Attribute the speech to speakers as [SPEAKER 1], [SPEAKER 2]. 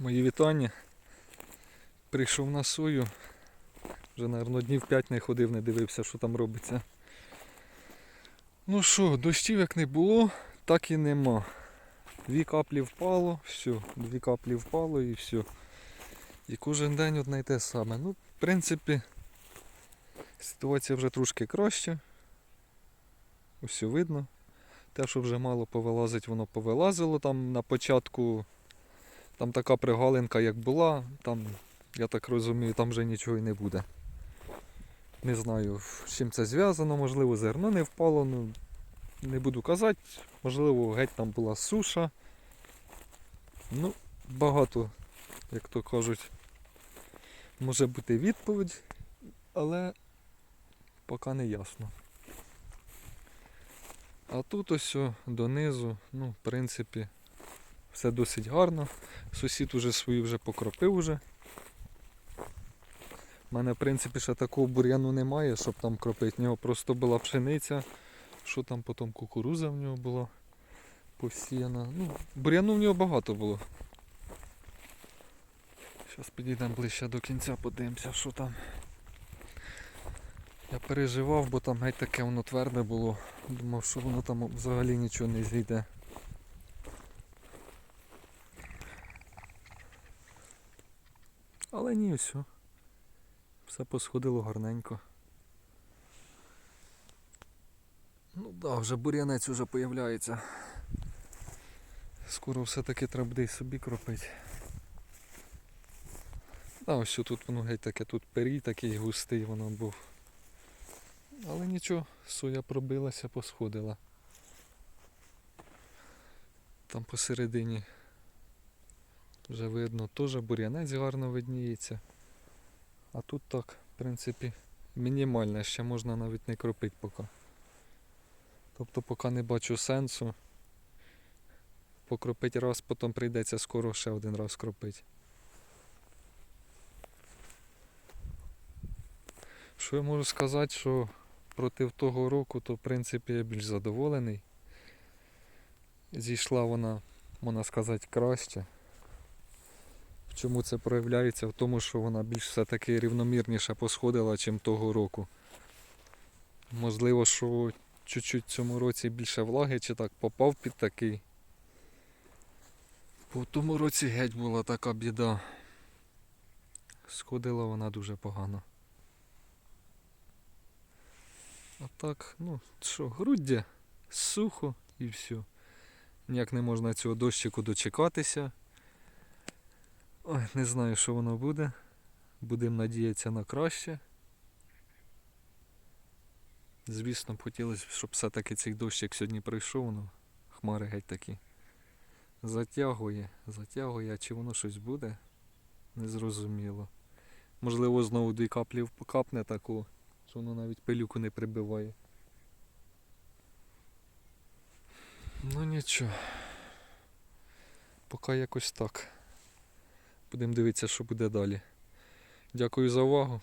[SPEAKER 1] Мої вітання. Прийшов на сою. Вже, мабуть, днів 5 не ходив, не дивився, що там робиться. Ну що, дощів як не було, так і нема. Дві каплі впало, все, дві каплі впало і все. І кожен день одне й те саме. Ну, в принципі, ситуація вже трошки краще. Усе видно. Те, що вже мало повилазить, воно повилазило там на початку. Там така пригалинка, як була, там, я так розумію, там вже нічого і не буде. Не знаю, з чим це зв'язано, можливо, зерно не впало, ну не буду казати, можливо, геть там була суша. Ну, багато, як то кажуть, може бути відповідь, але поки не ясно. А тут ось донизу, ну, в принципі, все досить гарно. Сусід уже свою вже покропив уже. У мене, в принципі, ще такого бур'яну немає, щоб там кропити. В нього просто була пшениця. Що там потім кукуруза в нього була посіяна. Ну, бур'яну в нього багато було. Зараз підійдемо ближче до кінця, подивимося, що там. Я переживав, бо там геть таке воно тверде було. Думав, що воно там взагалі нічого не зійде. Але ні, все. Все посходило гарненько. Ну да, вже бур'янець вже появляється. Скоро все-таки треба буде собі кропити. Да, ось тут воно геть таке, тут перій такий густий воно був. Але нічого, соя пробилася, посходила. Там посередині вже видно, теж бур'янець гарно видніється. А тут так, в принципі, мінімальне, ще можна навіть не кропити поки. Тобто поки не бачу сенсу. Покропити раз, потім прийдеться скоро ще один раз кропити. Що я можу сказати, що проти того року, то в принципі я більш задоволений. Зійшла вона, можна сказати, краще. Чому це проявляється? В тому, що вона більш все-таки рівномірніше посходила, чим того року. Можливо, що чуть-чуть в цьому році більше влаги чи так попав під такий. В тому році геть була така біда. Сходила вона дуже погано. А так, ну що, груддя, сухо і все. Ніяк не можна цього дощику дочекатися. Ой, не знаю, що воно буде. Будемо надіятися на краще. Звісно, б хотілося, щоб все-таки цей дощик сьогодні прийшов, ну, хмари геть такі. Затягує, затягує, а чи воно щось буде? Незрозуміло. Можливо, знову дві каплі капне таку, що воно навіть пилюку не прибиває. Ну нічого. Поки якось так. Будемо дивитися, що буде далі. Дякую за увагу.